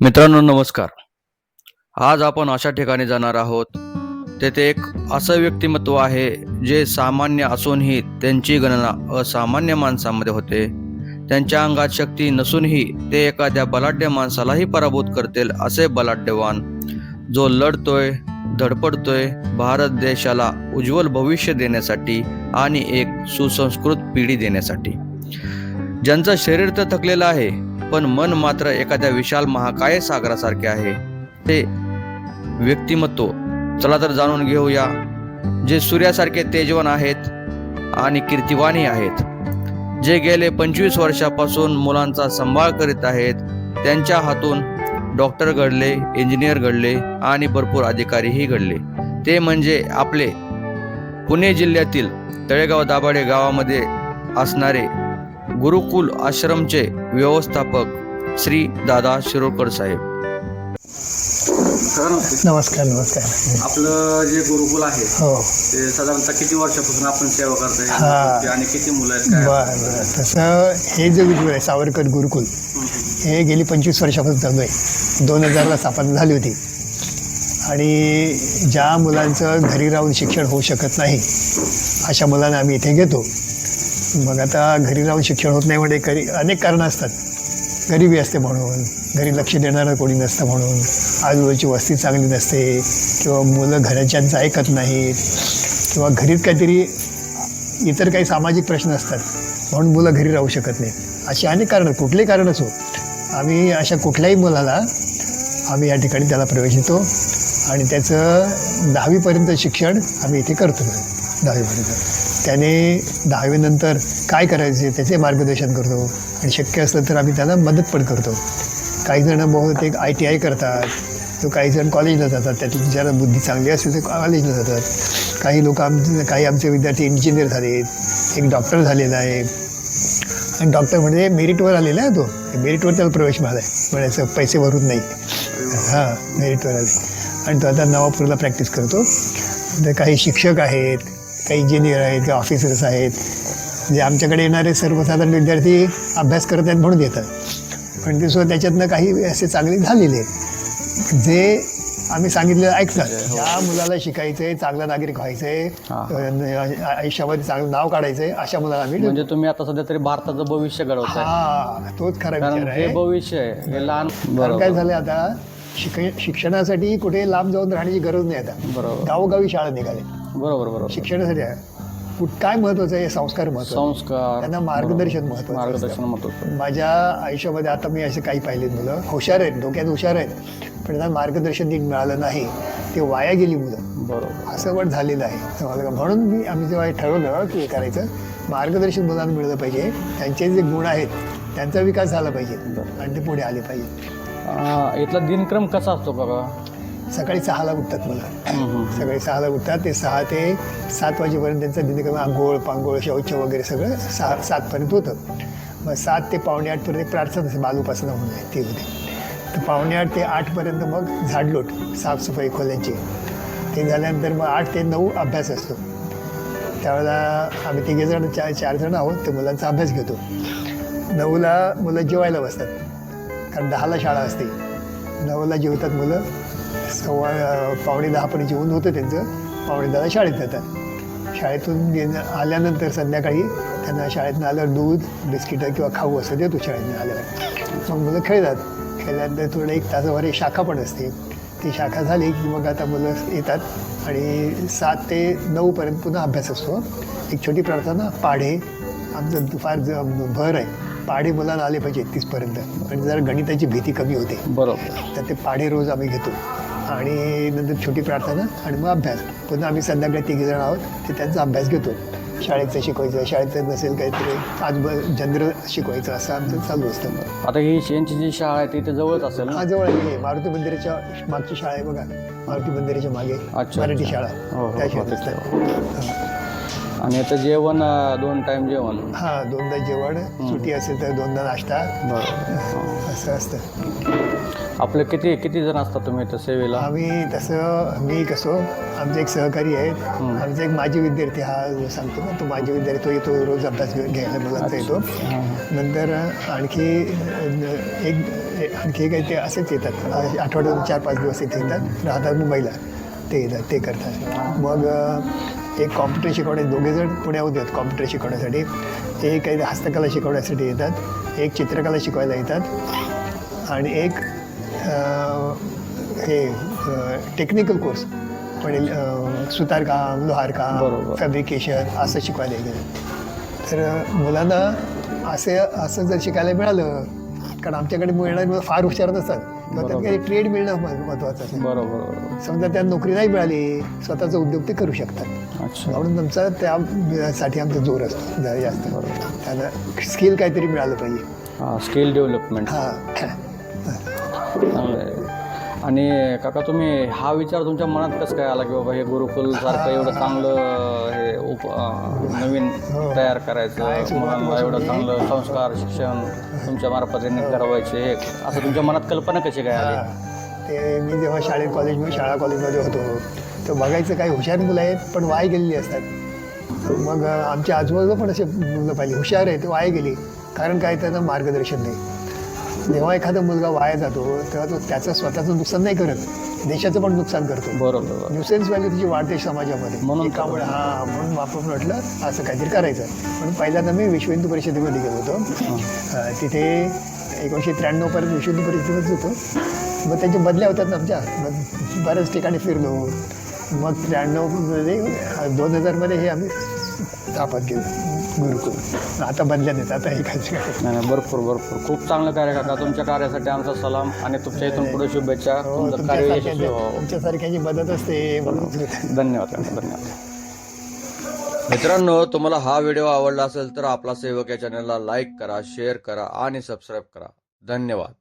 मित्रांनो नमस्कार. आज आपण अशा ठिकाणी जाणार आहोत तेथे एक असं व्यक्तिमत्व आहे जे सामान्य असूनही त्यांची गणना असामान्य माणसामध्ये होते. त्यांच्या अंगात शक्ती नसूनही ते एखाद्या बलाढ्य माणसालाही पराभूत करतील असे बलाढ्यवान. जो लढतोय धडपडतोय भारत देशाला उज्ज्वल भविष्य देण्यासाठी आणि एक सुसंस्कृत पिढी देण्यासाठी. ज्यांचं शरीर तर थकलेलं आहे पण मन मात्र एखाद्या विशाल महाकाय सागरासारखे आहे. ते व्यक्तिमत्व चला तर जाणून घेऊया जे सूर्यासारखे तेजवान आहेत आणि कीर्तिवानही आहेत जे गेले पंचवीस वर्षापासून मुलांचा सांभाळ करीत आहेत त्यांच्या हातून डॉक्टर घडले इंजिनियर घडले आणि भरपूर अधिकारीही घडले. ते म्हणजे आपले पुणे जिल्ह्यातील तळेगाव दाभाडे गावामध्ये असणारे गुरुकुल आश्रमचे व्यवस्थापक श्री दादा शिरोडकर साहेब. नमस्कार नमस्कार. आपलं जे गुरुकुल आहे हो. ते साधारणतः किती वर्षापासून आपण सेवा करतोय हा. आणि किती मुलं आहेत काय बरं बरं. तसं हे जे गुरुकुल आहे सावरकर गुरुकुल हे गेली पंचवीस वर्षापासून चालू आहे. दोन हजारला स्थापना झाली होती. आणि ज्या मुलांचं घरी राहून शिक्षण होऊ शकत नाही अशा मुलांना आम्ही इथे घेतो. मग आता घरी राहून शिक्षण होत नाही म्हणजे घरी अनेक कारणं असतात. गरिबी असते म्हणून घरी लक्ष देणारं कोणी नसतं म्हणून आजूबाजूची वस्ती चांगली नसते किंवा मुलं घरच्यांचं ऐकत नाहीत किंवा घरीच काहीतरी इतर काही सामाजिक प्रश्न असतात म्हणून मुलं घरी राहू शकत नाहीत. अशी अनेक कारणं कुठलेही कारण असो आम्ही अशा कुठल्याही मुलाला आम्ही या ठिकाणी त्याला प्रवेश देतो आणि त्याचं दहावीपर्यंत शिक्षण आम्ही इथे करतो. दहावीपर्यंत. त्याने दहावीनंतर काय करायचे त्याचे मार्गदर्शन करतो. आणि शक्य असलं तर आम्ही त्याला मदत पण करतो. काही जणं बहुतेक आय टी आय करतात. तो काही जण कॉलेजला जातात. त्यातली ज्याला बुद्धी चांगली असेल ते कॉलेजला जातात. काही लोक आमचे काही आमचे विद्यार्थी इंजिनियर झालेत एक डॉक्टर झालेला आहे. आणि डॉक्टर म्हणजे मेरिटवर आलेला आहे तो. मेरिटवर त्याला प्रवेश मिळाला आहे म्हणायचं पैसे भरून नाही. हां मेरिटवर आले. आणि तो आता नवापूरला प्रॅक्टिस करतो. तर काही शिक्षक आहेत. काही इंजिनियर आहेत काही ऑफिसर्स आहेत म्हणजे आमच्याकडे येणारे सर्वसाधारण विद्यार्थी अभ्यास करत आहेत म्हणून येतात पण ते सुद्धा त्याच्यातनं काही असे चांगले झालेले आहेत. जे आम्ही सांगितलेलं ऐकतात ज्या मुलाला शिकायचं आहे चांगला नागरिक व्हायचं आहे आयुष्यामध्ये चांगलं नाव काढायचं आहे अशा मुलाला आम्ही म्हणजे तुम्ही आता सध्या तरी भारताचं भविष्य घडवताय. हा तोच खरा विचार हे आहे. भविष्य आहे लहान काय झालं आता शिक शिक्षणासाठी कुठे लांब जाऊन राहण्याची गरज नाही आता. बरोबर. गावोगावी शाळा निघाले बरोबर बरोबर. शिक्षणासाठी आहे. कुठ काय महत्वाचं आहे? संस्कार महत्त्वाचे. संस्कार. त्यांना मार्गदर्शन महत्वाचं असतं. मार्गदर्शन महत्वाचं. माझ्या आयुष्यामध्ये आता मी असे काही पाहिलेत मुलं. हुशार आहेत डोक्यात हुशार आहेत. पण त्यांना मार्गदर्शन नीट मिळालं नाही. ते वाया गेली मुलं. बरोबर. असं पण झालेलं आहे. समजलं का? म्हणून मी आम्ही जेव्हा हे ठरवलं की हे करायचं मार्गदर्शन मुलांना मिळलं पाहिजे. त्यांचे जे गुण आहेत त्यांचा विकास झाला पाहिजे. आणि ते पुढे आले पाहिजे. अं, इथला दिनक्रम कसा असतो बघा? सकाळी सहाला उठतात मुलं. सकाळी सहाला उठतात ते सहा ते सात वाजेपर्यंत त्यांचं दिनक्रम आंघोळ पांघोळ शौच वगैरे सगळं सहा सातपर्यंत होतं. मग सात ते पावणे आठपर्यंत एक प्रार्थना असते बालूपासना होऊन जाईल ती होते. तर पावणे आठ ते आठपर्यंत मग झाडलोट साफसफाई खोल्यांची. ते झाल्यानंतर मग आठ ते नऊ अभ्यास असतो. त्यावेळेला आम्ही तिघेजण चार चार जण आहोत ते मुलांचा अभ्यास घेतो. नऊला मुलं जेवायला बसतात. कारण दहाला शाळा असते. नऊला जेवतात मुलं. सव्वा पावणे दहापर्यंत जेवण होतं त्यांचं. पावणे दहाला शाळेत जातात. शाळेतून गेल्या आल्यानंतर संध्याकाळी त्यांना शाळेतनं आल्यावर दूध बिस्किटं किंवा खाऊ असं देतो शाळेतनं आल्यावर. मग मुलं खेळतात. खेळल्यानंतर थोडं एक तासाभर एक शाखा पण असते. ती शाखा झाली की मग आता मुलं येतात आणि सात ते नऊपर्यंत पुन्हा अभ्यास असतो. एक छोटी प्रार्थना पाढे. आमचं फार ज- भर आहे. पाढे मुलांना आले पाहिजे तीसपर्यंत म्हणजे जरा गणिताची भीती कमी होते. बरोबर. तर ते पाढे रोज आम्ही घेतो. आणि नंतर छोटी प्रार्थना आणि मग अभ्यास. पुन्हा आम्ही संध्याकाळी तिघे जण आहोत ते त्यांचा अभ्यास घेतो. शाळेचं शिकवायचं शाळेचं नसेल काहीतरी आजूबाजू जनरल शिकवायचं असं आमचं चालू असतं. आता ही यांची जी शाळा आहे ती जवळच असेल ना? हा जवळ आहे. मारुती मंदिराच्या मागची शाळा आहे बघा. मारुती मंदिराच्या मागे. मराठी. शाळा. हो, हो, त्या हो, शाळेत. असतात आणि आता जेवण दोन टाइम जेवण. हा दोनदा जेवण. सुट्टी असेल तर दोनदा नाश्ता. बरोबर असं असतं. आपले किती किती जण असतात तुम्ही इथं सेवेला? आम्ही तसं मी कसं आमचे एक सहकारी आहेत. आमचा एक माजी विद्यार्थी हा सांगतो ना तो माजी विद्यार्थी तो येतो रोज अभ्यास घ्यायला मुलांचा येतो. नंतर आणखी एक आणखी काही ते असेच येतात. आठवड्यातून चार पाच दिवस इथे येतात. राहतात मुंबईला. ते येतात ते करतात. मग एक कॉम्प्युटर शिकवणे दोघे जण पुण्याहून येतात कॉम्प्युटर शिकवण्यासाठी. एक काही हस्तकला शिकवण्यासाठी येतात एक चित्रकला शिकवायला येतात आणि एक हे टेक्निकल कोर्स म्हणजे सुतारकाम लोहारकाम. फॅब्रिकेशन असं शिकवायला येतं तर मुलांना असे असं जर शिकायला मिळालं कारण आमच्याकडे मुलं फार हुशार नसतात. किंवा त्यात. काही ट्रेड मिळणं मह- महत्त्वाचं आहे. बरोबर बरोबर. समजा त्यात नोकरी नाही मिळाली स्वतःचा उद्योग ते करू शकतात. अच्छा. म्हणून तुमचा त्यासाठी आमचा जोर असतो जरा जास्त. बरोबर. त्यांना स्किल काहीतरी मिळालं पाहिजे. हां स्किल डेव्हलपमेंट हां. चांगलं आहे. आणि काका तुम्ही हा विचार तुमच्या मनात कसं काय आला की बाबा हे गुरुकुल सारखं एवढं चांगलं हे उप नवीन तयार करायचं मुलांना एवढं चांगलं संस्कार शिक्षण तुमच्या मार्फत करवायचे घडवायचे हे असं तुमच्या मनात कल्पना कशी काय आली? ते मी जेव्हा शाळेत कॉलेजमध्ये शाळा कॉलेजमध्ये होतो तर बघायचं काही हुशार मुलं आहेत पण वाय गेलेली असतात. मग आमच्या आजूबाजूला पण असे मुलं पाहिजे हुशार आहे ते वाया गेली. कारण काय त्यांना मार्गदर्शन नाही. जेव्हा एखादा मुलगा वाया जातो तेव्हा तो त्याचं स्वतःचं नुकसान नाही करत. देशाचं पण नुकसान करतो. बरोबर. न्यूसेन्स व्हॅल्यू त्याची वाढते समाजामध्ये. म्हणून तर. एकामुळे हा म्हणून आपण म्हटलं असं काहीतरी करायचं. म्हणून पहिल्यांदा मी विश्व हिंदू परिषदेमध्ये गेलो होतो. तिथे एकोणीसशे त्र्याण्णवपर्यंत विश्व हिंदू परिषदेमध्येच होतो. मग त्यांच्या बदल्या होतात ना आमच्या. मग बऱ्याच ठिकाणी फिरलो. मग त्र्याण्णवमध्ये दोन हजारमध्ये हे आम्ही स्थापन केलं गुरुकुल आता बदल्या देत आता हे नाही नाही भरपूर भरपूर. खूप चांगलं कार्य काका. तुमच्या कार्यासाठी आमचा सलाम आणि तुमच्या इथून पुढे शुभेच्छा. हो तुमचं कार्य यशस्वी तुमच्यासारख्या व्हावं तुमच्यासारख्याची मदत असते धन्यवाद काका, धन्यवाद. मित्रांनो तुम्हाला हा व्हिडिओ आवडला असेल तर आपला सेवक या चॅनलला लाईक करा शेअर करा आणि सबस्क्राईब करा. धन्यवाद.